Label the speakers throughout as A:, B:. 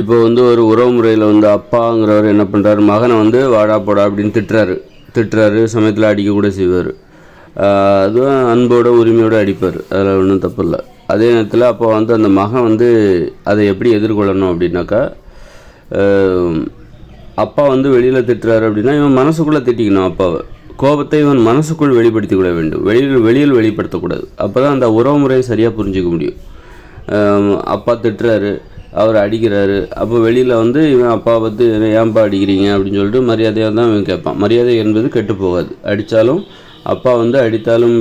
A: இப்போ வந்து ஒரு உறவு முறையில் வந்து அப்பாங்கிறவர் என்ன பண்ணுறாரு மகனை வந்து வாடா போடா அப்படின்னு திட்டுறாரு. திட்டுறாரு சமயத்தில் அடிக்க கூட செய்வார். அதுவும் அன்போட உரிமையோடு அடிப்பார். அதில் ஒன்றும் தப்பு இல்லை அதே நேரத்தில் அப்போ வந்து அந்த மகன் வந்து அதை எப்படி எதிர்கொள்ளணும் அப்படின்னாக்கா அப்பா வந்து வெளியில் திட்டுறாரு அப்படின்னா இவன் மனசுக்குள்ளே திட்டிக்கணும் அப்பாவை. கோபத்தை இவன் மனசுக்குள் வெளிப்படுத்திக் கொள்ள வேண்டும். வெளியில் வெளியில் வெளிப்படுத்தக்கூடாது அப்போ தான் அந்த உறவு முறையை சரியாக புரிஞ்சிக்க முடியும். அப்பா திட்டுறாரு. அவர் அடிக்கிறாரு. அப்போ வெளியில் வந்து இவன் அப்பா பார்த்து "என்ன ஏன்பா அடிக்கிறீங்க? அப்படின்னு சொல்லிட்டு மரியாதையாக தான் இவன் கேட்பான். மரியாதை என்பது கெட்டு போகாது. அடித்தாலும் அப்பா வந்து அடித்தாலும்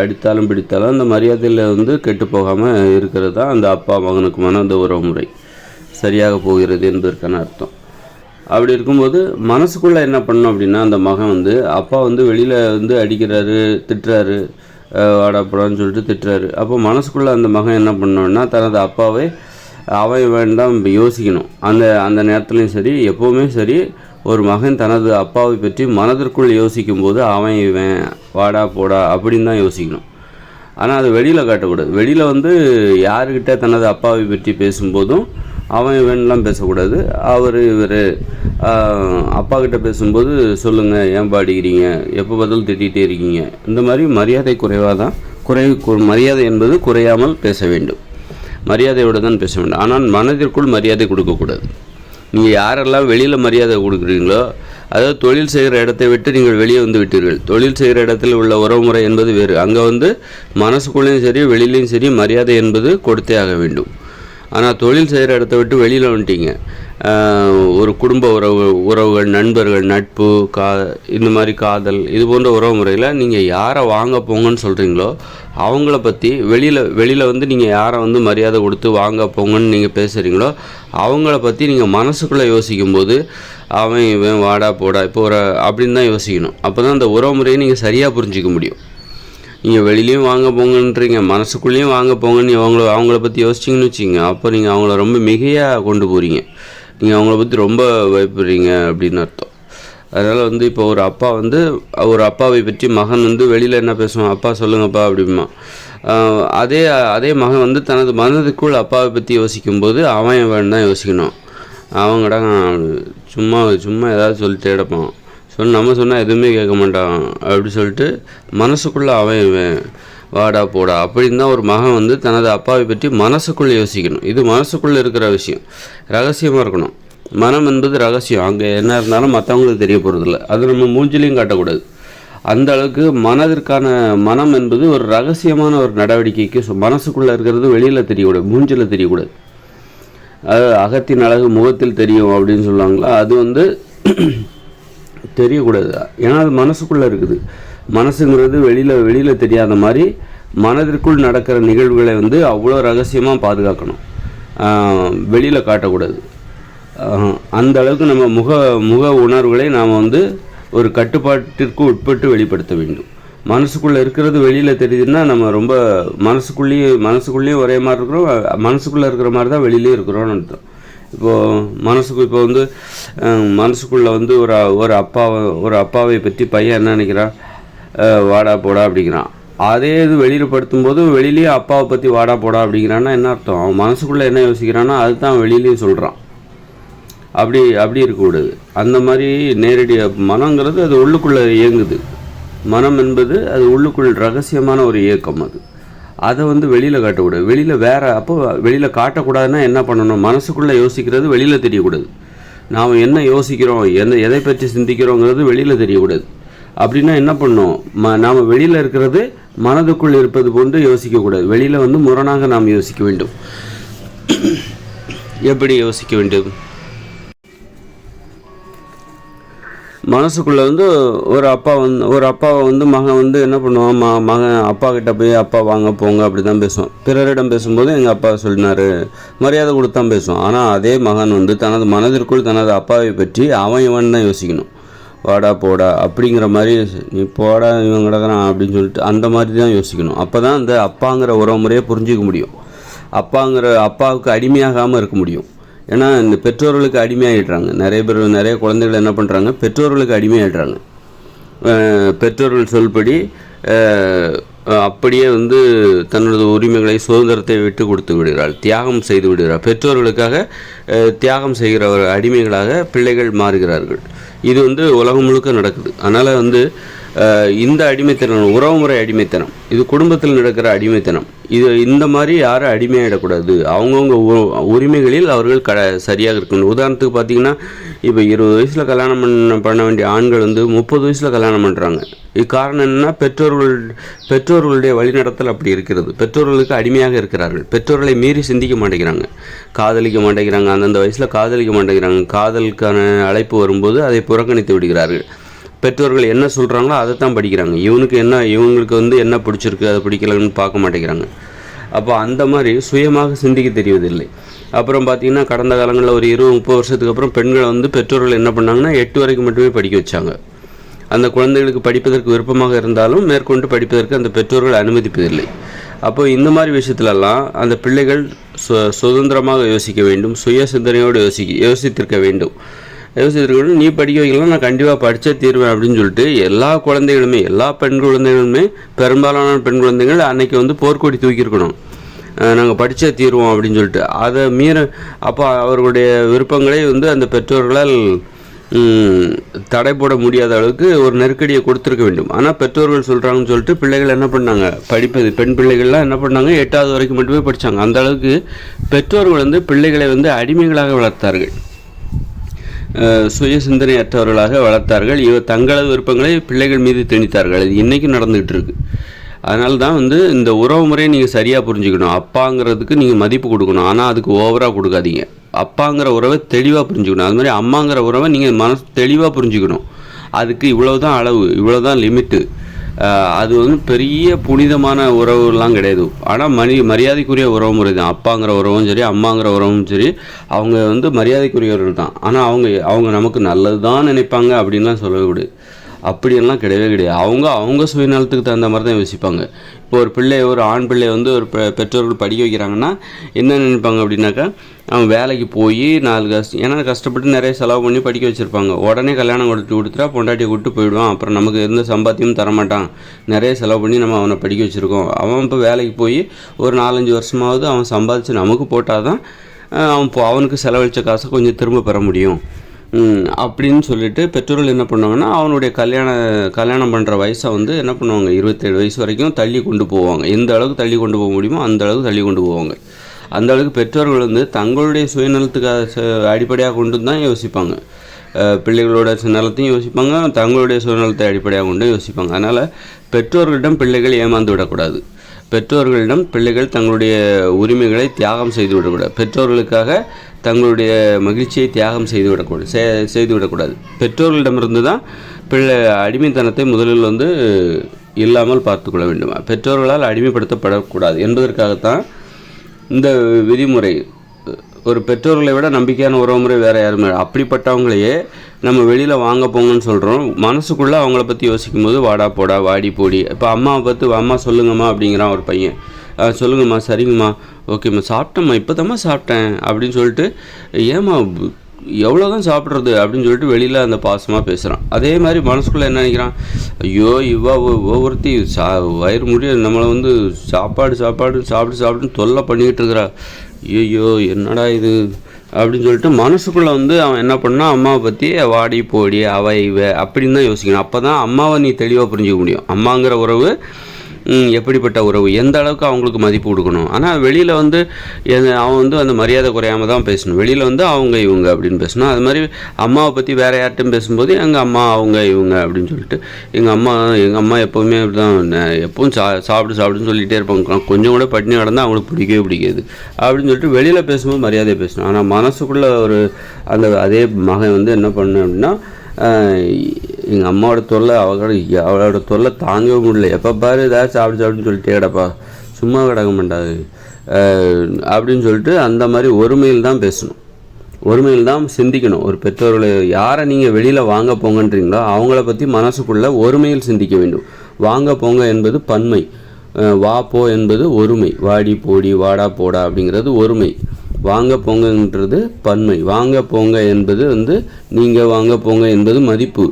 A: அடித்தாலும் பிடித்தாலும் அந்த மரியாதையில் வந்து கெட்டு போகாமல் இருக்கிறது தான் அந்த அப்பா மகனுக்குமான அந்த உறவு முறை. சரியாக போகிறது என்பதற்கான அர்த்தம். அப்படி இருக்கும்போது மனசுக்குள்ளே என்ன பண்ணோம் அப்படின்னா அந்த மகன் வந்து அப்பா வந்து வெளியில் வந்து அடிக்கிறாரு திட்டுறாரு வாடா போடான்னு சொல்லிட்டு திட்டுறாரு. அப்போ மனசுக்குள்ளே அந்த மகன் என்ன பண்ணோன்னா தனது அப்பாவை அவன் வேண்டாம் யோசிக்கணும். அந்த அந்த நேரத்துலையும் சரி எப்போவுமே சரி ஒரு மகன் தனது அப்பாவை பற்றி மனதிற்குள் யோசிக்கும் போது அவன் இவன் வாடா போடா அப்படின்னு தான் யோசிக்கணும். ஆனால் அது வெளியில் காட்டக்கூடாது. வெளியில் வந்து யாருக்கிட்ட தனது அப்பாவை பற்றி பேசும்போதும் அவன் இவன்லாம் பேசக்கூடாது. அவர் இவர் அப்பா கிட்ட பேசும்போது சொல்லுங்கள் ஏன் பாடிக்கிறீங்க எப்போ பதில் திட்டிகிட்டே இருக்கீங்க. இந்த மாதிரி மரியாதை குறைவாக தான் குறை மரியாதை என்பது குறையாமல் பேச வேண்டும். மரியாதையோடு தான் பேச வேண்டும். ஆனால் மனதிற்குள் மரியாதை கொடுக்கக்கூடாது. நீங்கள் யாரெல்லாம் வெளியில் மரியாதை கொடுக்குறீங்களோ அதாவது தொழில் செய்கிற இடத்தை விட்டு நீங்கள் வெளியே வந்து விட்டீர்கள். தொழில் செய்கிற இடத்தில் உள்ள உறவுமுறை என்பது வேறு. அங்கே வந்து மனசுக்குள்ளேயும் சரி வெளியிலையும் சரி மரியாதை என்பது கொடுத்தே ஆக வேண்டும். ஆனால் தொழில் செய்கிற இடத்த விட்டு வெளியில் வந்துட்டீங்க. ஒரு குடும்ப உறவு உறவுகள் நண்பர்கள் நட்பு கா இந்த மாதிரி காதல் இது போன்ற உறவு முறையில் நீங்கள் யாரை வாங்க போங்கன்னு சொல்கிறீங்களோ அவங்கள பற்றி வெளியில் வெளியில் வந்து நீங்கள் யாரை வந்து மரியாதை கொடுத்து வாங்க போங்கன்னு நீங்கள் பேசுகிறீங்களோ அவங்கள பற்றி நீங்கள் மனசுக்குள்ளே யோசிக்கும்போது அவன் இவன் வாடா போடா இப்போ ஒரு அப்படின்னு தான் யோசிக்கணும். அப்போ தான் அந்த உறவு முறையை நீங்கள் சரியாக புரிஞ்சிக்க முடியும். நீங்கள் வெளியிலையும் வாங்க போங்கன்றீங்க மனசுக்குள்ளேயும் வாங்க போங்கன்னு அவங்கள அவங்கள பற்றி யோசிச்சிங்கன்னு வச்சிங்க அப்போ நீங்கள் அவங்கள ரொம்ப மிகையாக கொண்டு போகிறீங்க நீங்கள் அவங்கள பற்றி ரொம்ப பயப்படுறீங்க அப்படின்னு அர்த்தம். அதனால் வந்து இப்போ ஒரு அப்பா வந்து ஒரு அப்பாவை பற்றி மகன் வந்து வெளியில் என்ன பேசுவான்? அப்பா சொல்லுங்கப்பா அப்படிமா அதே அதே மகன் வந்து தனது மனதுக்குள் அப்பாவை பற்றி யோசிக்கும்போது அவன் வேணும் தான் யோசிக்கணும். அவங்கடா சும்மா சும்மா ஏதாவது சொல்லிட்டே கிடப்பான் சொன்ன நம்ம சொன்னால் எதுவுமே கேட்க மாட்டான். அப்படி சொல்லிட்டு மனசுக்குள்ளே அவன் இவன். வாடா போடா அப்படின்னு தான் ஒரு மகன் வந்து தனது அப்பாவை பற்றி மனசுக்குள்ளே யோசிக்கணும். இது மனசுக்குள்ளே இருக்கிற விஷயம். ரகசியமாக இருக்கணும். மனம் என்பது ரகசியம். அங்கே என்ன இருந்தாலும் மற்றவங்களுக்கு தெரிய போகிறதில்ல அது நம்ம மூஞ்சிலையும் காட்டக்கூடாது. அந்த அளவுக்கு மனதிற்கான மனம் என்பது ஒரு ரகசியமான ஒரு நடவடிக்கைக்கு ஸோ மனசுக்குள்ளே இருக்கிறது வெளியில் தெரியக்கூடாது மூஞ்சில் தெரியக்கூடாது. அது அகத்தின் அழகு முகத்தில் தெரியும் அப்படின்னு சொல்லுவாங்களா? அது வந்து தெரியக்கூடாது. ஏன்னா அது மனசுக்குள்ளே இருக்குது. மனசுங்கிறது வெளியில் வெளியில் தெரியாத மாதிரி மனதிற்குள் நடக்கிற நிகழ்வுகளை வந்து அவ்வளோ ரகசியமாக பாதுகாக்கணும். வெளியில் காட்டக்கூடாது. அந்த அளவுக்கு நம்ம முக முக உணர்வுகளை நாம் வந்து ஒரு கட்டுப்பாட்டிற்கு உட்பட்டு வெளிப்படுத்த வேண்டும். மனசுக்குள்ளே இருக்கிறது வெளியில் தெரியுதுன்னா நம்ம ரொம்ப மனசுக்குள்ளேயே மனசுக்குள்ளேயும் ஒரே மாதிரி இருக்கிறோம் மனசுக்குள்ளே இருக்கிற மாதிரி தான் வெளியிலேயே இருக்கிறோம்னு அர்த்தம். இப்போது மனசுக்கு இப்போ வந்து மனசுக்குள்ளே வந்து ஒரு ஒரு அப்பாவை ஒரு அப்பாவை பற்றி பையன் என்ன நினைக்கிறான்? வாடா போடா அப்படிங்கிறான். அதே இது வெளியில் படுத்தும்போது வெளியிலேயே அப்பாவை பற்றி வாடா போடா அப்படிங்கிறான்னா என்ன அர்த்தம்? அவன் மனசுக்குள்ளே என்ன யோசிக்கிறானோ அதுதான் வெளியிலையும் சொல்கிறான் அப்படி அப்படி இருக்கக்கூடாது. அந்த மாதிரி நேரடி மனங்கிறது அது உள்ளுக்குள்ளே இயங்குது. மனம் என்பது அது உள்ளுக்குள் ரகசியமான ஒரு இயக்கம் அது. அதை வந்து வெளியில் காட்டக்கூடாது. வெளியில் வேற அப்போ வெளியில் காட்டக்கூடாதுன்னா என்ன பண்ணணும்? மனசுக்குள்ளே யோசிக்கிறது வெளியில் தெரியக்கூடாது. நாம் என்ன யோசிக்கிறோம்? எந்த எதை பற்றி சிந்திக்கிறோங்கிறது வெளியில் தெரியக்கூடாது. அப்படின்னா என்ன பண்ணணும்? ம நாம் வெளியில் இருக்கிறது மனதுக்குள் இருப்பது போன்று யோசிக்கக்கூடாது. வெளியில் வந்து முரணாக நாம் யோசிக்க வேண்டும். எப்படி யோசிக்க வேண்டும்? மனசுக்குள்ளே வந்து ஒரு அப்பா வந்து ஒரு அப்பாவை வந்து மகன் வந்து என்ன பண்ணுவான்? மா மகன் அப்பா கிட்ட போய் அப்பா வாங்க போங்க அப்படி தான் பேசுவான். பிறரிடம் பேசும்போது எங்கள் அப்பா சொன்னார் மரியாதை கொடுத்து தான் பேசுவான். ஆனால் அதே மகன் வந்து தனது மனதிற்குள் தனது அப்பாவை பற்றி அவன் இவன் தான் யோசிக்கணும். வாடா போடா அப்படிங்கிற மாதிரி நீ போடா இவன் கிடக்குறான் அப்படின்னு சொல்லிட்டு அந்த மாதிரி தான் யோசிக்கணும். அப்போ தான் அந்த அப்பாங்கிற உறவு முறையை புரிஞ்சிக்க முடியும். அப்பாங்கிற அப்பாவுக்கு அடிமையாகாமல் இருக்க முடியும். ஏன்னா இந்த பெற்றோர்களுக்கு அடிமையாகிடுறாங்க நிறைய பேர் நிறைய குழந்தைகள் என்ன பண்ணுறாங்க பெற்றோர்களுக்கு அடிமையாகிடுறாங்க பெற்றோர்கள் சொல்படி அப்படியே வந்து தன்னோட உரிமைகளை சுதந்திரத்தை விட்டு கொடுத்து விடுகிறாள். தியாகம் செய்து விடுகிறாள். பெற்றோர்களுக்காக தியாகம் செய்கிற ஒரு அடிமைகளாக பிள்ளைகள் மாறுகிறார்கள். இது வந்து உலகம் முழுக்க நடக்குது. அதனால் வந்து இந்த அடிமைத்தனம் உறவுமுறை அடிமைத்தனம் இது குடும்பத்தில் நடக்கிற அடிமைத்தனம் இது இந்த மாதிரி யாரும் அடிமையாயிடக்கூடாது. அவங்கவுங்க உ- உரிமைகளில் அவர்கள் க சரியாக இருக்கணும். உதாரணத்துக்கு பார்த்தீங்கன்னா இப்போ இருபது வயசில் கல்யாணம் பண்ண பண்ண வேண்டிய ஆண்கள் வந்து முப்பது வயசில் கல்யாணம் பண்ணுறாங்க இது காரணம் என்னன்னா பெற்றோர்கள் பெற்றோர்களுடைய வழிநடத்தல் அப்படி இருக்கிறது. பெற்றோர்களுக்கு அடிமையாக இருக்கிறார்கள். பெற்றோர்களை மீறி சிந்திக்க மாட்டேங்கிறாங்க. காதலிக்க மாட்டேங்கிறாங்க. அந்தந்த வயசில் காதலிக்க மாட்டேங்கிறாங்க. காதலுக்கான அழைப்பு வரும்போது அதை புறக்கணித்து விடுகிறார்கள். பெற்றோர்கள் என்ன சொல்கிறாங்களோ அதை தான் படிக்கிறாங்க. இவனுக்கு என்ன இவங்களுக்கு வந்து என்ன பிடிச்சிருக்கு அதை பிடிக்கலன்னு பார்க்க மாட்டேங்கிறாங்க. அப்போ அந்த மாதிரி சுயமாக சிந்திக்க தெரிவதில்லை. அப்புறம் பார்த்திங்கன்னா கடந்த காலங்களில் ஒரு இருபது முப்பது வருஷத்துக்கு அப்புறம் பெண்களை வந்து பெற்றோர்கள் என்ன பண்ணாங்கன்னா எட்டு வரைக்கும் மட்டுமே படிக்க வச்சாங்க. அந்த குழந்தைகளுக்கு படிப்பதற்கு விருப்பமாக இருந்தாலும் மேற்கொண்டு படிப்பதற்கு அந்த பெற்றோர்கள் அனுமதிப்பதில்லை. அப்போ இந்த மாதிரி விஷயத்துலலாம் அந்த பிள்ளைகள் சு சுதந்திரமாக யோசிக்க வேண்டும் சுய சிந்தனையோடு யோசிக்க யோசித்திருக்க வேண்டும். யோசிச்சிருக்கணும் நீ படிக்க வைக்கலாம் நான் கண்டிப்பாக படித்தே தீர்வேன் அப்படின்னு சொல்லிட்டு எல்லா குழந்தைகளுமே எல்லா பெண் குழந்தைகளுமே பெரும்பாலான பெண் குழந்தைகள் அன்னைக்கு வந்து போர்க்கொடி தூக்கியிருக்கணும். நாங்கள் படித்தே தீருவோம் அப்படின்னு சொல்லிட்டு. அதை மீற அப்போ அவர்களுடைய விருப்பங்களை வந்து அந்த பெற்றோர்களால் தடை போட முடியாத அளவுக்கு ஒரு நெருக்கடியை கொடுத்துருக்க வேண்டும். ஆனால் பெற்றோர்கள் சொல்கிறாங்கன்னு சொல்லிட்டு பிள்ளைகள் என்ன பண்ணாங்க? படிப்பது பெண் பிள்ளைகள்லாம் என்ன பண்ணாங்க? எட்டாவது வரைக்கும் மட்டுமே படித்தாங்க அந்த அளவுக்கு பெற்றோர்கள் வந்து பிள்ளைகளை வந்து அடிமைகளாக வளர்த்தார்கள். சுய சிந்தனையற்றவர்களாக வளர்த்தார்கள். இவ தங்களது விருப்பங்களை பிள்ளைகள் மீது திணித்தார்கள். இது இன்றைக்கும் நடந்துகிட்டு இருக்கு அதனால தான் வந்து இந்த உறவு முறையை நீங்கள் சரியாக புரிஞ்சுக்கணும். அப்பாங்கிறதுக்கு நீங்கள் மதிப்பு கொடுக்கணும். ஆனால் அதுக்கு ஓவராக கொடுக்காதீங்க. அப்பாங்கிற உறவை தெளிவாக புரிஞ்சுக்கணும். அது மாதிரி அம்மாங்கிற உறவை நீங்கள் மனசு தெளிவாக புரிஞ்சுக்கணும். அதுக்கு இவ்வளோ தான் அளவு இவ்வளோ தான் லிமிட்டு அது வந்து பெரிய புனிதமான உறவுலாம் கிடையாது. ஆனால் மணி மரியாதைக்குரிய உறவு முறை தான் அப்பாங்கிற உறவும் சரி அம்மாங்கிற உறவும் சரி அவங்க வந்து மரியாதைக்குரியவர்கள் தான். ஆனால் அவங்க அவங்க நமக்கு நல்லது தான் நினைப்பாங்க அப்படின்லாம் சொல்லக்கூடாது அப்படியெல்லாம் கிடையவே கிடையாது. அவங்க அவங்க சுயநலத்துக்கு தகுந்த மாதிரி தான் யோசிப்பாங்க. இப்போ ஒரு பிள்ளை ஒரு ஆண் பிள்ளை வந்து ஒரு பெ- பெற்றோர்கள் படிக்க வைக்கிறாங்கன்னா என்ன நினைப்பாங்க அப்படின்னாக்கா அவன் வேலைக்கு போய் நாலு கஷ்டம் ஏன்னா கஷ்டப்பட்டு நிறைய செலவு பண்ணி படிக்க வச்சுருப்பாங்க. உடனே கல்யாணம் கொடுத்து கொடுத்துட்டா பொண்டாட்டியை கூட்டு போயிடுவான். அப்புறம் நமக்கு எந்த சம்பாத்தியமும் தரமாட்டான். நிறைய செலவு பண்ணி நம்ம அவனை படிக்க வச்சுருக்கோம். அவன் இப்போ வேலைக்கு போய் ஒரு நாலஞ்சு வருஷமாவது அவன் சம்பாதிச்சு நமக்கு போட்டால் தான் அவன் அவனுக்கு செலவழித்த காசை கொஞ்சம் திரும்ப பெற முடியும். அப்படின்னு சொல்லிட்டு பெற்றோர்கள் என்ன பண்ணுவாங்கன்னா அவனுடைய கல்யாண கல்யாணம் பண்ணுற வயசை வந்து என்ன பண்ணுவாங்க இருபத்தேழு வயசு வரைக்கும் தள்ளி கொண்டு போவாங்க. எந்த அளவுக்கு தள்ளி கொண்டு போக முடியுமோ அந்த அளவுக்கு தள்ளி கொண்டு போவாங்க. அந்த அளவுக்கு பெற்றோர்கள் வந்து தங்களுடைய சுயநலத்துக்காக ச- அடிப்படையாக கொண்டு தான் யோசிப்பாங்க. பிள்ளைகளோட சுயநலத்தையும் யோசிப்பாங்க தங்களுடைய சுயநலத்தை அடிப்படையாக கொண்டு யோசிப்பாங்க. அதனால் பெற்றோர்களிடம் பிள்ளைகள் ஏமாந்து விடக்கூடாது. பெற்றோர்களிடம் பிள்ளைகள் தங்களுடைய உரிமைகளை தியாகம் செய்து விடக்கூடாது. பெற்றோர்களுக்காக தங்களுடைய மகிழ்ச்சியை தியாகம் செய்துவிடக்கூடாது செ- செய்து விடக்கூடாது. பெற்றோர்களிடமிருந்து தான் பிள்ளை அடிமைத்தனத்தை முதலில் வந்து இல்லாமல் பார்த்துக்கொள்ள வேண்டும். பெற்றோர்களால் அடிமைப்படுத்தப்படக்கூடாது என்பதற்காகத்தான் இந்த விதிமுறை. ஒரு பெற்றோர்களை விட நம்பிக்கையான உறவுமுறை வேறு யாருமே இல்லை. அப்படிப்பட்டவங்களையே நம்ம வெளியில் வாங்க போங்கன்னு சொல்கிறோம் மனசுக்குள்ளே அவங்கள பற்றி யோசிக்கும் போது வாடா போடா வாடி போடி. இப்போ அம்மாவை பார்த்து அம்மா சொல்லுங்கம்மா அப்படிங்கிறான் ஒரு பையன். சொல்லுங்கம்மா சரிங்கம்மா. ஓகேம்மா சாப்பிட்டேம்மா இப்போ சாப்பிட்டேன் அப்படின்னு சொல்லிட்டு ஏம்மா எவ்வளோ தான் சாப்பிட்றது அப்படின்னு சொல்லிட்டு வெளியில் அந்த பாசமாக பேசுகிறான் அதே மாதிரி மனசுக்குள்ளே என்ன நினைக்கிறான்? ஐயோ இவ்வா ஒ- ஒவ்வொருத்தி சா வயிறு முடிய நம்மளை வந்து சாப்பாடு சாப்பாடு சாப்பிட்டு சாப்பிட்டு தொல்லை பண்ணிக்கிட்டு இருக்கிறா. ஐயோ என்னடா இது? அப்படின்னு சொல்லிட்டு மனசுக்குள்ளே வந்து அவன் என்ன பண்ணால் அம்மாவை பற்றி வாடி போடி அவ இவ அப்படின்னு தான் யோசிக்கணும் அப்போ தான் அம்மாவை நீ தெளிவாக புரிஞ்சுக்க முடியும். அம்மாங்கிற உறவு எப்படிப்பட்ட உறவு? எந்த அளவுக்கு அவங்களுக்கு மதிப்பு கொடுக்கணும்? ஆனால் வெளியில் வந்து அவன் வந்து அந்த மரியாதை குறையாம தான் பேசணும். வெளியில் வந்து அவங்க இவங்க அப்படின்னு பேசணும். அது மாதிரி அம்மாவை பற்றி வேற யார்ட்டும் பேசும்போது எங்கள் அம்மா அவங்க இவங்க அப்படின்னு சொல்லிட்டு எங்கள் அம்மா எங்கள் அம்மா எப்போவுமே அப்படி தான் எப்பவும் சா சாப்பிடு சாப்பிடுன்னு சொல்லிகிட்டே இருப்பாங்க. கொஞ்சம் கூட பட்டினி கிடந்தால் அவங்களுக்கு பிடிக்கவே பிடிக்காது. அப்படின்னு சொல்லிட்டு வெளியில் பேசும்போது மரியாதையை பேசணும். ஆனால் மனசுக்குள்ளே ஒரு அந்த அதே மகன் வந்து என்ன பண்ணு அப்படின்னா எங்கள் அம்மாவோட தொல்லை அவளோட அவளோட தொல்லை தாங்கவே முடியல. எப்போ பாரு ஏதாவது சாப்பிடு சாப்பிடுன்னு சொல்லிட்டே கிடப்பா. சும்மா கிடக்க மாட்டாது. அப்படின்னு சொல்லிட்டு அந்த மாதிரி ஒருமையில் தான் பேசணும். ஒருமையில் தான் சிந்திக்கணும். ஒரு பெற்றோர்களை யாரை நீங்கள் வெளியில் வாங்க போங்கன்றீங்களோ அவங்கள பற்றி மனசுக்குள்ளே ஒருமையில் சிந்திக்க வேண்டும். வாங்க போங்க என்பது பன்மை. வா போ என்பது ஒருமை. வாடி போடி வாடா போடா அப்படிங்கிறது ஒருமை. வாங்க போங்கன்றது பன்மை. வாங்க போங்க என்பது வந்து நீங்கள் வாங்க போங்க என்பது மதிப்பு.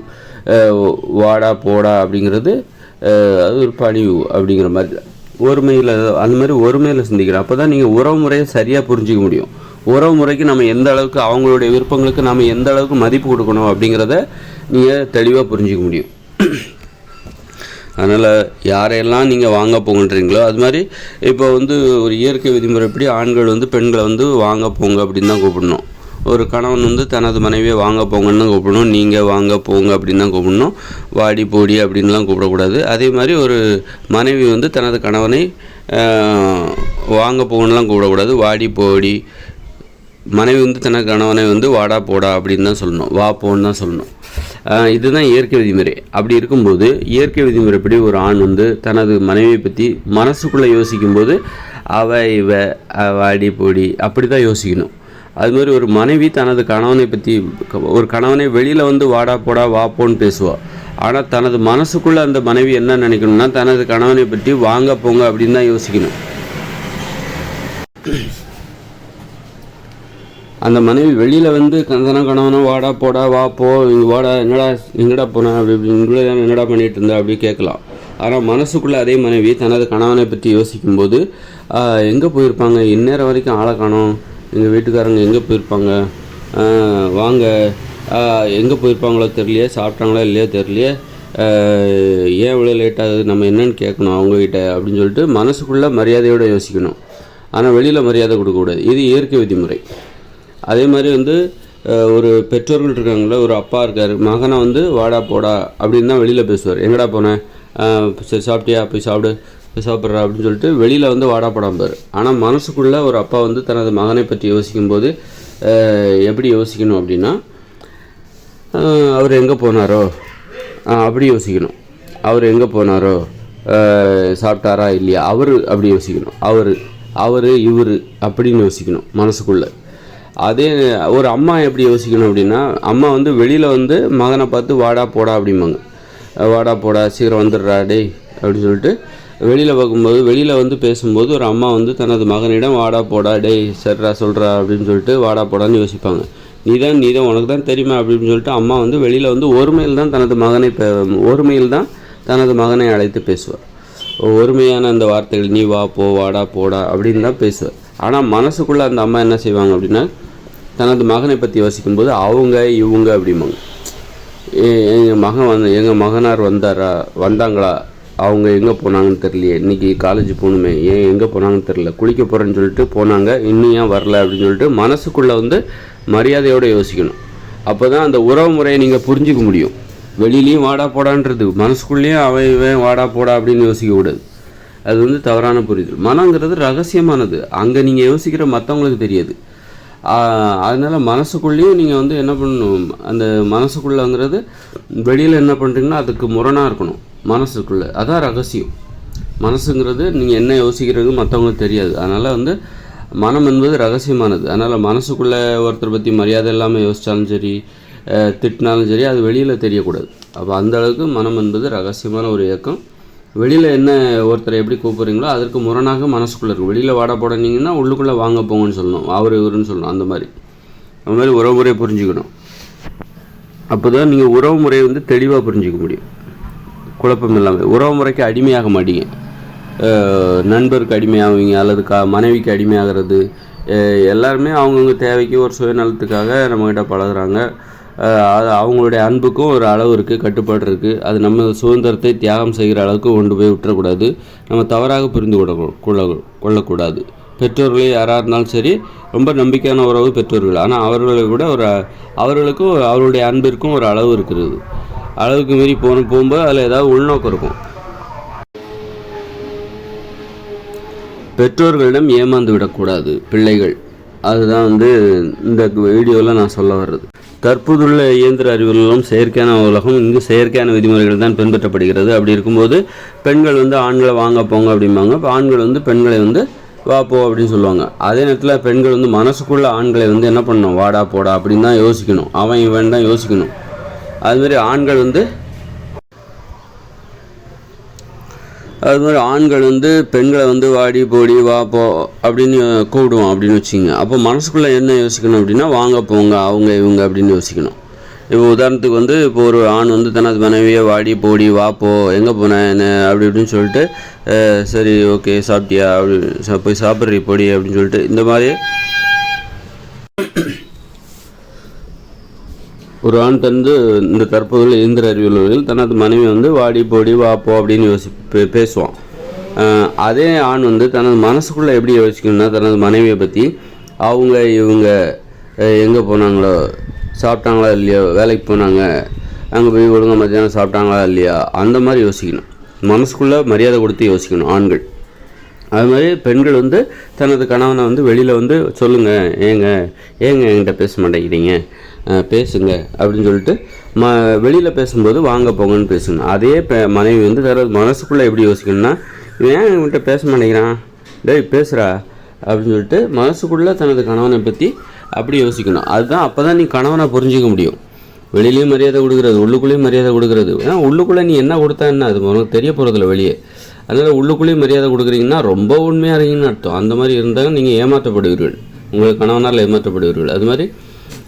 A: வாடா போடா அப்படிங்கிறது அது ஒரு பணிவு அப்படிங்கிற மாதிரி. ஒருமையில் அந்த மாதிரி ஒருமையில் சிந்திக்கிறோம் அப்போ தான் நீங்கள் உறவு முறையை சரியாக புரிஞ்சிக்க முடியும். உறவு முறைக்கு நம்ம எந்த அளவுக்கு அவங்களுடைய விருப்பங்களுக்கு நம்ம எந்த அளவுக்கு மதிப்பு கொடுக்கணும் அப்படிங்கிறத நீங்கள் தெளிவாக புரிஞ்சிக்க முடியும். அதனால் யாரையெல்லாம் நீங்கள் வாங்க போங்கன்றீங்களோ அது மாதிரி இப்போ வந்து ஒரு இயற்கை விதிமுறைப்படி ஆண்கள் வந்து பெண்களை வந்து வாங்க போங்க அப்படின்னு தான் கூப்பிடணும். ஒரு கணவன் வந்து தனது மனைவியை வாங்க போங்கன்னு தான் கூப்பிடணும். நீங்கள் வாங்க போங்க அப்படின்னு தான் கூப்பிடணும். வாடி போடி அப்படின்லாம் கூப்பிடக்கூடாது. அதே மாதிரி ஒரு மனைவி வந்து தனது கணவனை வாங்க போங்கன்னுலாம் கூப்பிடக்கூடாது. வாடி போடி. மனைவி வந்து தனது கணவனை வந்து வாடா போடா அப்படின்னு தான் சொல்லணும். வா போன்னு தான் சொல்லணும். இதுதான் இயற்கை விதிமுறை. அப்படி இருக்கும்போது இயற்கை விதிமுறைப்படி ஒரு ஆண் வந்து தனது மனைவியை பற்றி மனசுக்குள்ளே யோசிக்கும்போது அவ இவ அவ வாடி போடி அப்படி தான் யோசிக்கணும். அது மாதிரி ஒரு மனைவி தனது கணவனை பற்றி ஒரு கணவனை வெளியில் வந்து வாடா போடா வா போன்னு பேசுவாள் ஆனால் தனது மனசுக்குள்ளே அந்த மனைவி என்ன நினைக்கணும்னா தனது கணவனை பற்றி வாங்க போங்க அப்படின்னு தான் யோசிக்கணும். அந்த மனைவி வெளியில் வந்து கந்தன கணவனும் வாடா போடா வா போ இங்கே வாடா என்னடா எங்கடா போன அப்படி இங்கே தான் என்னடா பண்ணிட்டு இருந்தா அப்படி கேட்கலாம். ஆனால் மனசுக்குள்ளே அதே மனைவி தனது கணவனை பற்றி யோசிக்கும்போது எங்கே போயிருப்பாங்க? இந்நேரம் வரைக்கும் ஆளை காணும். எங்கள் வீட்டுக்காரங்க எங்கே போயிருப்பாங்க? வாங்க. எங்கே போயிருப்பாங்களோ தெரியலையே சாப்பிட்டாங்களா இல்லையோ தெரியலையே. ஏன் இவ்வளோ லேட் ஆகுது? நம்ம என்னன்னு கேட்கணும் அவங்கக்கிட்ட அப்படின்னு சொல்லிட்டு மனசுக்குள்ளே மரியாதையோடு யோசிக்கணும். ஆனால் வெளியில் மரியாதை கொடுக்கக்கூடாது. இது இயற்கை விதிமுறை. அதே மாதிரி வந்து ஒரு பெற்றோர்கள் இருக்காங்களே ஒரு அப்பா இருக்கார். மகனை வந்து வாடா போடா அப்படின்னு தான் வெளியில் பேசுவார். எங்கடா போனேன் சரி சாப்பிட்டியா? போய் சாப்பிடு. சாப்பிட்றா அப்படின்னு சொல்லிட்டு வெளியில் வந்து வாடா போடாம்பார் ஆனால் மனசுக்குள்ளே ஒரு அப்பா வந்து தனது மகனை பற்றி யோசிக்கும்போது எப்படி யோசிக்கணும் அப்படின்னா அவர் எங்கே போனாரோ? அப்படி யோசிக்கணும். அவர் எங்கே போனாரோ? சாப்பிட்டாரா இல்லையா? அவர் அப்படி யோசிக்கணும். அவர் அவர் இவர் அப்படின்னு யோசிக்கணும் மனசுக்குள்ளே. அதே ஒரு அம்மா எப்படி யோசிக்கணும் அப்படின்னா அம்மா வந்து வெளியில் வந்து மகனை பார்த்து வாடா போடா அப்படிம்பாங்க. வாடா போடா சீக்கிரம் வந்துடுறா டேய் அப்படின்னு சொல்லிட்டு வெளியில் பார்க்கும்போது வெளியில் வந்து பேசும்போது ஒரு அம்மா வந்து தனது மகனிடம் வாடா போடா டேய் சர்றா சொல்கிறா அப்படின்னு சொல்லிட்டு வாடா போடான்னு யோசிப்பாங்க. நீ தான் நீ தான் உனக்கு தான் தெரியுமா? அப்படின்னு சொல்லிட்டு அம்மா வந்து வெளியில் வந்து ஒருமையில் தான் தனது மகனை பே- ஒருமையில் தான் தனது மகனை அழைத்து பேசுவார். ஒருமையான அந்த வார்த்தைகள் நீ வா போ வாடா போடா அப்படின்னு தான் பேசுவார். ஆனால் மனசுக்குள்ளே அந்த அம்மா என்ன செய்வாங்க அப்படின்னா தனது மகனை பற்றி யோசிக்கும்போது அவங்க இவங்க அப்படிம்பாங்க. எங்கள் மகன் வந்து எங்கள் மகனார் வந்தாரா வந்தாங்களா? அவங்க எங்கே போனாங்கன்னு தெரியலையே. இன்றைக்கி காலேஜ் போகணுமே. ஏன் எங்கே போனாங்கன்னு தெரில குளிக்க போகிறேன்னு சொல்லிட்டு போனாங்க. இன்னும் ஏன் வரல அப்படின்னு சொல்லிட்டு மனசுக்குள்ளே வந்து மரியாதையோடு யோசிக்கணும். அப்போ தான் அந்த உறவு முறையை நீங்கள் புரிஞ்சிக்க முடியும். வெளியிலையும் வாடா போடான்றது. மனசுக்குள்ளேயும் அவன் இவன் வாடா போடா அப்படின்னு யோசிக்க கூடாது. அது வந்து தவறான புரிதல். மனங்கிறது ரகசியமானது. அங்கே நீங்கள் யோசிக்கிற மற்றவங்களுக்கு தெரியாது. அதனால் மனசுக்குள்ளேயும் நீங்கள் வந்து என்ன பண்ணணும்? அந்த மனசுக்குள்ளேங்கிறது வெளியில் என்ன பண்ணுறீங்கன்னா அதுக்கு முரணாக இருக்கணும். மனசுக்குள்ளே. அதான் ரகசியம். மனசுங்கிறது நீங்கள் என்ன யோசிக்கிறது மற்றவங்களுக்கு தெரியாது. அதனால் வந்து மனம் என்பது ரகசியமானது. அதனால் மனசுக்குள்ளே ஒருத்தரை பற்றி மரியாதை இல்லாமல் யோசித்தாலும் சரி திட்டினாலும் சரி அது வெளியில் தெரியக்கூடாது. அப்போ அந்த அளவுக்கு மனம் என்பது ரகசியமான ஒரு இயக்கம். வெளியில் என்ன ஒருத்தரை எப்படி கூப்பிட்றீங்களோ அதற்கு முரணாக மனசுக்குள்ளே இருக்கும் வெளியில் வாட போடனீங்கன்னா உள்ளுக்குள்ளே வாங்க போங்கன்னு சொல்லணும். அவர் இவருன்னு சொல்லணும். அந்த மாதிரி. அந்த மாதிரி உறவு முறையை புரிஞ்சுக்கணும். அப்போ தான் நீங்கள் உறவு முறையை வந்து தெளிவாக புரிஞ்சிக்க முடியும். குழப்பம் இல்லாமல் உறவு முறைக்கு அடிமையாக மாட்டீங்க. நண்பருக்கு அடிமையாகுவீங்க அல்லது கா மனைவிக்கு அடிமையாகிறது. எல்லாருமே அவங்கவுங்க தேவைக்கு ஒரு சுயநலத்துக்காக நம்மக்கிட்ட பழகுறாங்க. அது அவங்களுடைய அன்புக்கும் ஒரு அளவு இருக்குது கட்டுப்பாடு இருக்குது அது நம்ம சுதந்திரத்தை தியாகம் செய்கிற அளவுக்கு கொண்டு போய் விட்டுறக்கூடாது. நம்ம தவறாக புரிந்து கொள்ள கொள்ள கொள்ளக்கூடாது. பெற்றோர்களே யாராக இருந்தாலும் சரி ரொம்ப நம்பிக்கையான உறவு பெற்றோர்கள். ஆனால் அவர்களை கூட ஒரு அவர்களுக்கும் அவருடைய அன்பிற்கும் ஒரு அளவு இருக்கிறது. அளவுக்கு மீறி போன போகும்போது அதில் ஏதாவது உள்நோக்கம் இருக்கும். பெற்றோர்களிடம் ஏமாந்து விடக்கூடாது பிள்ளைகள். அதுதான் வந்து இந்த வீடியோவில் நான் சொல்ல வர்றது. தற்போதுள்ள இயந்திர அறிவுகளும் செயற்கையான உலகம் இங்கு செயற்கையான விதிமுறைகள் தான் பின்பற்றப்படுகிறது. அப்படி இருக்கும்போது பெண்கள் வந்து ஆண்களை வாங்க போங்க அப்படிம்பாங்க. இப்போ ஆண்கள் வந்து பெண்களை வந்து வா போ அப்படின்னு சொல்லுவாங்க. அதே நேரத்தில் பெண்கள் வந்து மனசுக்குள்ள ஆண்களை வந்து என்ன பண்ணணும்? வாடா போடா அப்படின்னு தான் யோசிக்கணும். அவன் இவன் தான் யோசிக்கணும். அதுமாரி ஆண்கள் வந்து அது மாதிரி ஆண்கள் வந்து பெண்களை வந்து வாடி போடி வா போ அப்படின்னு கூப்பிடுவோம் அப்படின்னு வச்சுக்கோங்க. அப்போ மனசுக்குள்ளே என்ன யோசிக்கணும் அப்படின்னா வாங்க போங்க அவங்க இவங்க அப்படின்னு யோசிக்கணும். இப்போ உதாரணத்துக்கு வந்து இப்போ ஒரு ஆண் வந்து தனது மனைவியை வாடி போடி வா போ எங்கே போனேன் என்ன அப்படி இப்படின்னு சொல்லிட்டு சரி ஓகே சாப்பிட்டியா அப்படி சா- போய் சாப்பிட்றி போடி அப்படின்னு சொல்லிட்டு இந்த மாதிரி ஒரு ஆண் தந்து இந்த தற்போதுள்ள இயந்திர அறிவியல்களில் தனது மனைவி வந்து வாடி போடி வா போ அப்படின்னு யோசி பேசுவான். அதே ஆண் வந்து தனது மனசுக்குள்ளே எப்படி யோசிக்கணும்னா தனது மனைவியை பற்றி அவங்க இவங்க எங்கே போனாங்களோ சாப்பிட்டாங்களா இல்லையோ வேலைக்கு போனாங்க அங்கே போய் ஒழுங்காக மத்தியானம் சாப்பிட்டாங்களா இல்லையா அந்த மாதிரி யோசிக்கணும். மனசுக்குள்ளே மரியாதை கொடுத்து யோசிக்கணும் ஆண்கள். அது மாதிரி பெண்கள் வந்து தனது கணவனை வந்து வெளியில் வந்து சொல்லுங்கள் ஏங்க ஏங்க என்கிட்ட பேச மாட்டேங்கிறீங்க பேசுங்க அப்படின்னு சொல்லிட்டு ம வெளியில் பேசும்போது வாங்க போங்கன்னு பேசணும் அதே மனைவி வந்து வேறு மனசுக்குள்ளே எப்படி யோசிக்கணும்னா இவன் ஏன் என்கிட்ட பேச மாட்டேங்கிறான்? டேய் பேசுகிறா அப்படின்னு சொல்லிட்டு மனசுக்குள்ளே தனது கணவனை பற்றி அப்படி யோசிக்கணும். அதுதான் அப்போ தான் நீ கணவனை புரிஞ்சிக்க முடியும். வெளியிலையும் மரியாதை கொடுக்குறது உள்ளுக்குள்ளேயும் மரியாதை கொடுக்குறது. ஏன்னா உள்ளுக்குள்ளே நீ என்ன கொடுத்தா என்ன? அது உனக்கு தெரிய போகிறதில்ல வெளியே. அதனால் உள்ளுக்குள்ளேயும் மரியாதை கொடுக்குறீங்கன்னா ரொம்ப உண்மையாக இருக்கீங்கன்னு அர்த்தம். அந்த மாதிரி இருந்தால் நீங்கள் ஏமாற்றப்படுவீர்கள். உங்களுக்கு கணவனால் ஏமாற்றப்படுவீர்கள். அது மாதிரி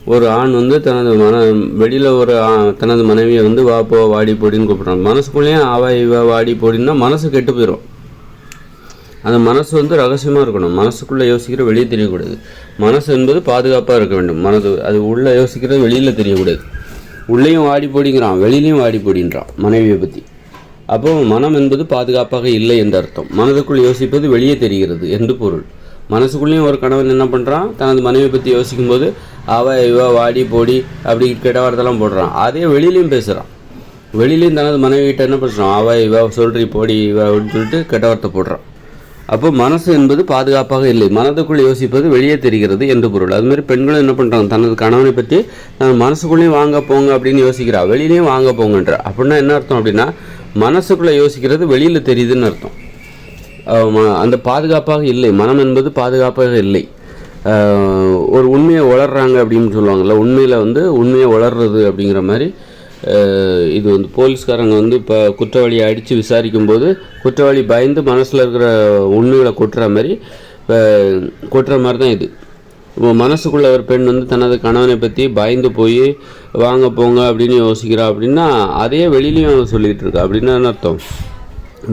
A: ஒரு ஆண் வந்து தனது மன வெளியில் ஒரு தனது மனைவியை வந்து வா போ வாடி போடின்னு கூப்பிட்றான். மனசுக்குள்ளேயும் அவ இவா வாடி போடின்னா மனசு கெட்டு போயிடும் அந்த மனசு வந்து ரகசியமாக இருக்கணும். மனசுக்குள்ளே யோசிக்கிற வெளியே தெரியக்கூடாது. மனசு என்பது பாதுகாப்பாக இருக்க வேண்டும். மனது அது உள்ளே யோசிக்கிறது வெளியில் தெரியக்கூடாது. உள்ளேயும் வாடி போடிங்கிறான். வெளியிலையும் வாடி போடின்றான் மனைவியை பற்றி அப்போ மனம் என்பது பாதுகாப்பாக இல்லை என்ற அர்த்தம். மனதுக்குள் யோசிப்பது வெளியே தெரிகிறது என்று பொருள். மனசுக்குள்ளேயும் ஒரு கணவன் என்ன பண்ணுறான் தனது மனைவியை பற்றி யோசிக்கும்போது அவ இவ வாடி போடி அப்படி கெட்ட வார்த்தைலாம் போடுறான். அதே வெளியிலையும் பேசுகிறான் வெளியிலையும் தனது மனைவிகிட்ட என்ன பண்ணுறான் அவ இவ சொல்றி போடி இவ அப்படின்னு சொல்லிட்டு கெட்ட வார்த்தை போடுறான். அப்போ மனசு என்பது பாதுகாப்பாக இல்லை. மனதுக்குள் யோசிப்பது வெளியே தெரிகிறது என்று பொருள். அதுமாதிரி பெண்களும் என்ன பண்ணுறாங்க தனது கணவனை பற்றி தனது மனசுக்குள்ளேயும் வாங்க போங்க அப்படின்னு யோசிக்கிறா. வெளியிலையும் வாங்க போங்கன்ற. அப்படின்னா என்ன அர்த்தம் அப்படின்னா மனசுக்குள்ளே யோசிக்கிறது வெளியில் தெரியுதுன்னு அர்த்தம். அந்த பாதுகாப்பாக இல்லை. மனம் என்பது பாதுகாப்பாக இல்லை. ஒரு உண்மையை வளர்கிறாங்க அப்படின்னு சொல்லுவாங்கள்ல உண்மையில் வந்து உண்மையை வளர்றது அப்படிங்கிற மாதிரி இது வந்து போலீஸ்காரங்க வந்து இப்போ குற்றவாளியை அடித்து விசாரிக்கும் போது குற்றவாளி பயந்து மனசில் இருக்கிற உண்மைகளை கொட்டுற மாதிரி இப்போ கொட்டுற மாதிரி தான் இது. இப்போ மனசுக்குள்ள ஒரு பெண் வந்து தனது கணவனை பற்றி பயந்து போய் வாங்க போங்க அப்படின்னு யோசிக்கிறா அப்படின்னா அதே வெளியிலையும் சொல்லிகிட்டு இருக்கா? அப்படின்னா அர்த்தம்?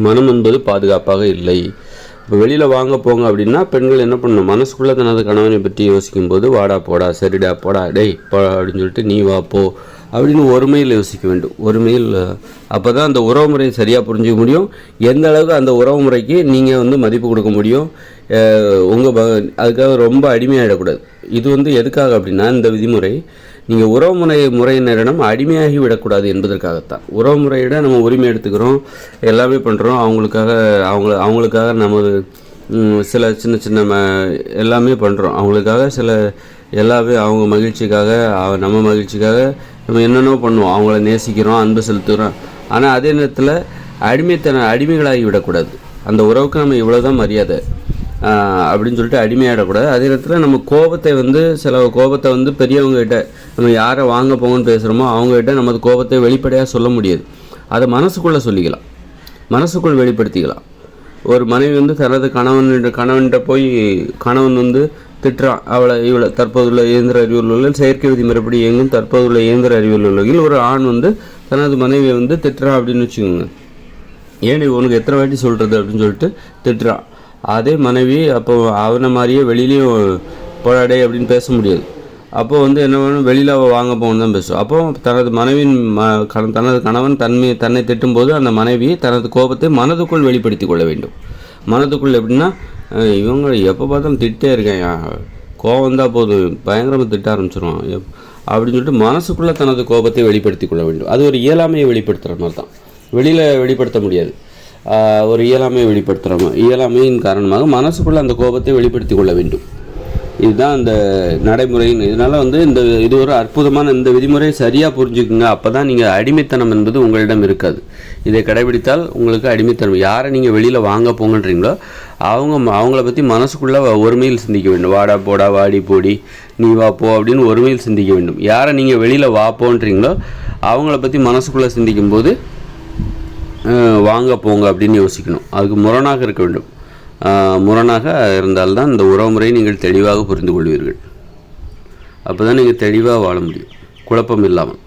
A: மனம் என்பது பாதுகாப்பாக இல்லை. இப்போ வெளியில் வாங்க போங்க அப்படின்னா பெண்கள் என்ன பண்ணணும்? மனசுக்குள்ளே தனது கணவனை பற்றி யோசிக்கும்போது வாடா போடா சரிடா போடா டேய் போ அப்படின்னு சொல்லிட்டு நீ வா போ அப்படின்னு ஒருமையில் யோசிக்க வேண்டும். ஒருமையில் அப்போ தான் அந்த உறவு முறையை சரியாக புரிஞ்சுக்க முடியும். எந்த அளவுக்கு அந்த உறவு முறைக்கு நீங்கள் வந்து மதிப்பு கொடுக்க முடியும்? உங்கள் அதுக்காக ரொம்ப அடிமையாகிடக்கூடாது இது வந்து எதுக்காக அப்படின்னா இந்த விதிமுறை நீங்கள் உறவு முறை முறையினரிடம் அடிமையாகி விடக்கூடாது என்பதற்காகத்தான். உறவு முறையிட நம்ம உரிமை எடுத்துக்கிறோம் எல்லாமே பண்ணுறோம் அவங்களுக்காக அவங்கள அவங்களுக்காக நமது சில சின்ன சின்ன ம எல்லாமே பண்ணுறோம் அவங்களுக்காக சில எல்லாமே அவங்க மகிழ்ச்சிக்காக நம்ம மகிழ்ச்சிக்காக நம்ம என்னென்னோ பண்ணுவோம். அவங்கள நேசிக்கிறோம் அன்பு செலுத்துகிறோம். ஆனால் அதே நேரத்தில் அடிமைத்தன அடிமைகளாகி விடக்கூடாது. அந்த உறவுக்கு நம்ம இவ்வளோ தான் மரியாதை அப்படின்னு சொல்லிட்டு அடிமையாடக்கூடாது அதே நேரத்தில் நம்ம கோபத்தை வந்து சில கோபத்தை வந்து பெரியவங்ககிட்ட நம்ம யாரை வாங்க போங்கன்னு பேசுகிறோமோ அவங்ககிட்ட நமது கோபத்தை வெளிப்படையாக சொல்ல முடியாது. அதை மனசுக்குள்ளே சொல்லிக்கலாம். மனசுக்குள் வெளிப்படுத்திக்கலாம். ஒரு மனைவி வந்து தனது கணவன் கணவன்கிட்ட போய் கணவன் வந்து திட்டுறான் அவளை இவளை தற்போதுள்ள இயந்திர அறிவியல் உலகில் செயற்கை விதிமுறைப்படி இயங்கும் தற்போதுள்ள இயந்திர அறிவியல் உலகில் ஒரு ஆண் வந்து தனது மனைவியை வந்து திட்டுறான் அப்படின்னு வச்சுக்கோங்க. ஏன் உனக்கு எத்தனை வாட்டி சொல்கிறது அப்படின்னு சொல்லிட்டு திட்டுறான் அதே மனைவி அப்போ அவனை மாதிரியே வெளியிலையும் போராடே அப்படின்னு பேச முடியாது. அப்போ வந்து என்ன வேணும் வெளியில் அவள் வாங்க போகணும் தான் பேசுவோம் அப்போ தனது மனைவியின் ம கண- தனது கணவன் தன்மை தன்னை திட்டும்போது அந்த மனைவி தனது கோபத்தை மனதுக்குள் வெளிப்படுத்தி கொள்ள வேண்டும். மனதுக்குள் எப்படின்னா இவங்க எப்போ பார்த்தாலும் திட்டே இருக்கேன். கோவம் தான் போதும். பயங்கரமாக திட்ட ஆரம்பிச்சிருவான். எப்- அப்படின்னு சொல்லிட்டு மனசுக்குள்ளே தனது கோபத்தை வெளிப்படுத்தி கொள்ள வேண்டும். அது ஒரு இயலாமையை வெளிப்படுத்துகிற மாதிரி தான். வெளியில் வெளிப்படுத்த முடியாது. ஒரு இயலாமையை வெளிப்படுத்துகிறோம் இயலாமையின் காரணமாக மனசுக்குள்ளே அந்த கோபத்தை வெளிப்படுத்தி கொள்ள வேண்டும். இதுதான் அந்த நடைமுறைன்னு. இதனால் வந்து இந்த இது ஒரு அற்புதமான இந்த விதிமுறையை சரியாக புரிஞ்சுக்குங்க. அப்போ தான் நீங்கள் அடிமைத்தனம் என்பது உங்களிடம் இருக்காது. இதை கடைபிடித்தால் உங்களுக்கு அடிமைத்தனம். யாரை நீங்கள் வெளியில் வாங்க போங்கன்றீங்களோ அவங்க ம- அவங்கள பற்றி மனசுக்குள்ளே ஒருமையில் சிந்திக்க வேண்டும். வாடா போடா வாடி போடி நீ வா போ அப்படின்னு ஒருமையில் சிந்திக்க வேண்டும். யாரை நீங்கள் வெளியில் வா போன்றீங்களோ அவங்கள பற்றி மனசுக்குள்ளே சிந்திக்கும்போது வாங்க போங்க அப்படின்னு யோசிக்கணும். அதுக்கு முரணாக இருக்க வேண்டும். முரணாக இருந்தால்தான் இந்த உறவுமுறையை நீங்கள் தெளிவாக புரிந்து கொள்வீர்கள் அப்போ தான் நீங்கள் தெளிவாக வாழ முடியும். குழப்பம் இல்லாமல்.